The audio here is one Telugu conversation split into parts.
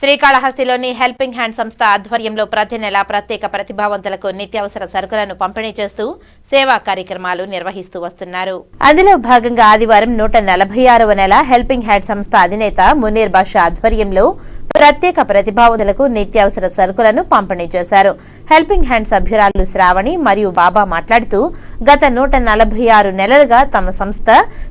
శ్రీకాళహస్తిలోని హెల్పింగ్ హ్యాండ్ సంస్థ ఆధ్వర్యంలో ప్రతి నెల ప్రత్యేక ప్రతిభావంతులకు నిత్యావసర సరుకులను పంపిణీ చేస్తూ సేవా కార్యక్రమాలు నిర్వహిస్తూ వస్తున్నారు. అందులో భాగంగా ఆదివారం నూట నలభై ఆరవ నెల హెల్పింగ్ హ్యాండ్ సంస్థ అధినేత మునీర్ బాషా ఆధ్వర్యంలో ప్రత్యేక ప్రతిభావంతులకు నిత్యావసర సరుకులను పంపిణీ చేశారు. హెల్పింగ్ హ్యాండ్ సభ్యురాలు శ్రావణి మరియు బాబా మాట్లాడుతూ గత నూట నలభై ఆరు నెలలుగా తమ సంస్థ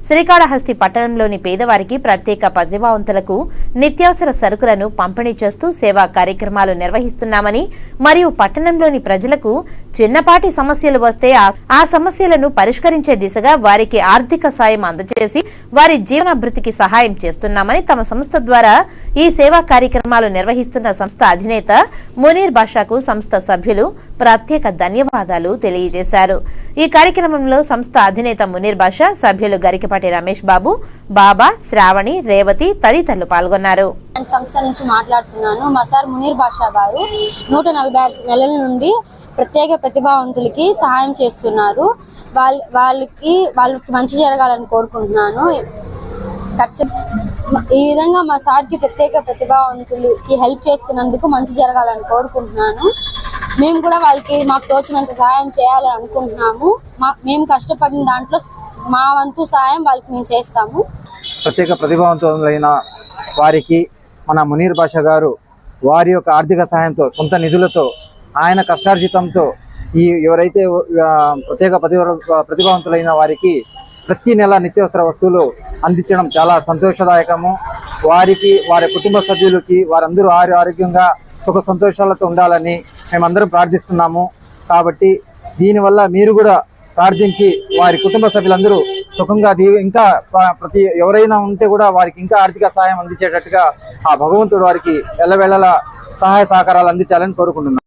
శ్రీకాళహస్తి పట్టణంలోని పేదవారికి ప్రత్యేక ప్రతిభావంతులకు నిత్యావసర సరుకులను పంపిణీ చేస్తూ సేవా కార్యక్రమాలు నిర్వహిస్తున్నామని మరియు పట్టణంలోని ప్రజలకు చిన్నపాటి సమస్యలు వస్తే ఆ- ఆ సమస్యలను పరిష్కరించే దిశగా వారికి ఆర్థిక సాయం అందజేసి వారి జీవనాభివృద్ధికి సహాయం చేస్తున్నామని తమ సంస్థ ద్వారా ఈ సేవా కార్యక్రమాలు నిర్వహిస్తున్న సంస్థ అధినేత మునీర్ బాషాకు సంస్థ సభ్యులు సభ్యులు ప్రత్యేక ధన్యవాదాలు తెలియజేశారు. ఈ కార్యక్రమంలో సంస్థ అధినేత మునీర్ బాషా సభ్యులు గరికపాటి రమేష్ బాబు బాబా శ్రావణి రేవతి తదితరులు పాల్గొన్నారు. సంస్థ నుంచి మాట్లాడుతున్నాను. మా సార్ మునీర్ బాషా గారు నూట నలభై ఆరు నెలల నుండి ప్రత్యేక ప్రతిభావంతులకి సహాయం చేస్తున్నారు. వాళ్ళ వాళ్ళకి వాళ్ళకి మంచి జరగాలని కోరుకుంటున్నాను. ఈ విధంగా మా సార్కి ప్రత్యేక ప్రతిభావంతులకి హెల్ప్ చేస్తున్నందుకు మంచి జరగాలని కోరుకుంటున్నాను. మేము కూడా వాళ్ళకి మాకు తోచినంత సహాయం చేయాలని అనుకుంటున్నాము. మా మేము కష్టపడిన దాంట్లో మా వంతు సాయం వాళ్ళకి మేము చేస్తాము. ప్రత్యేక ప్రతిభావంతులైన వారికి మన మునీర్ భాష గారు వారి యొక్క ఆర్థిక సహాయంతో సొంత నిధులతో ఆయన కష్టార్జితంతో ఈ ఎవరైతే ప్రత్యేక ప్రతిభ ప్రతిభావంతులైన వారికి ప్రతి నెల నిత్యావసర వస్తువులు అందించడం చాలా సంతోషదాయకము. వారికి వారి కుటుంబ సభ్యులకి వారందరూ ఆరు ఆరోగ్యంగా సుఖ సంతోషాలతో ఉండాలని మేమందరం ప్రార్థిస్తున్నాము. కాబట్టి దీనివల్ల మీరు కూడా ప్రార్థించి వారి కుటుంబ సభ్యులందరూ సుఖంగా ఇంకా ప్రతి ఎవరైనా ఉంటే కూడా వారికి ఇంకా ఆర్థిక సహాయం అందించేటట్టుగా ఆ భగవంతుడు వారికి ఎల్లవేళలా సహాయ సహకారాలు అందించాలని కోరుకుంటున్నాను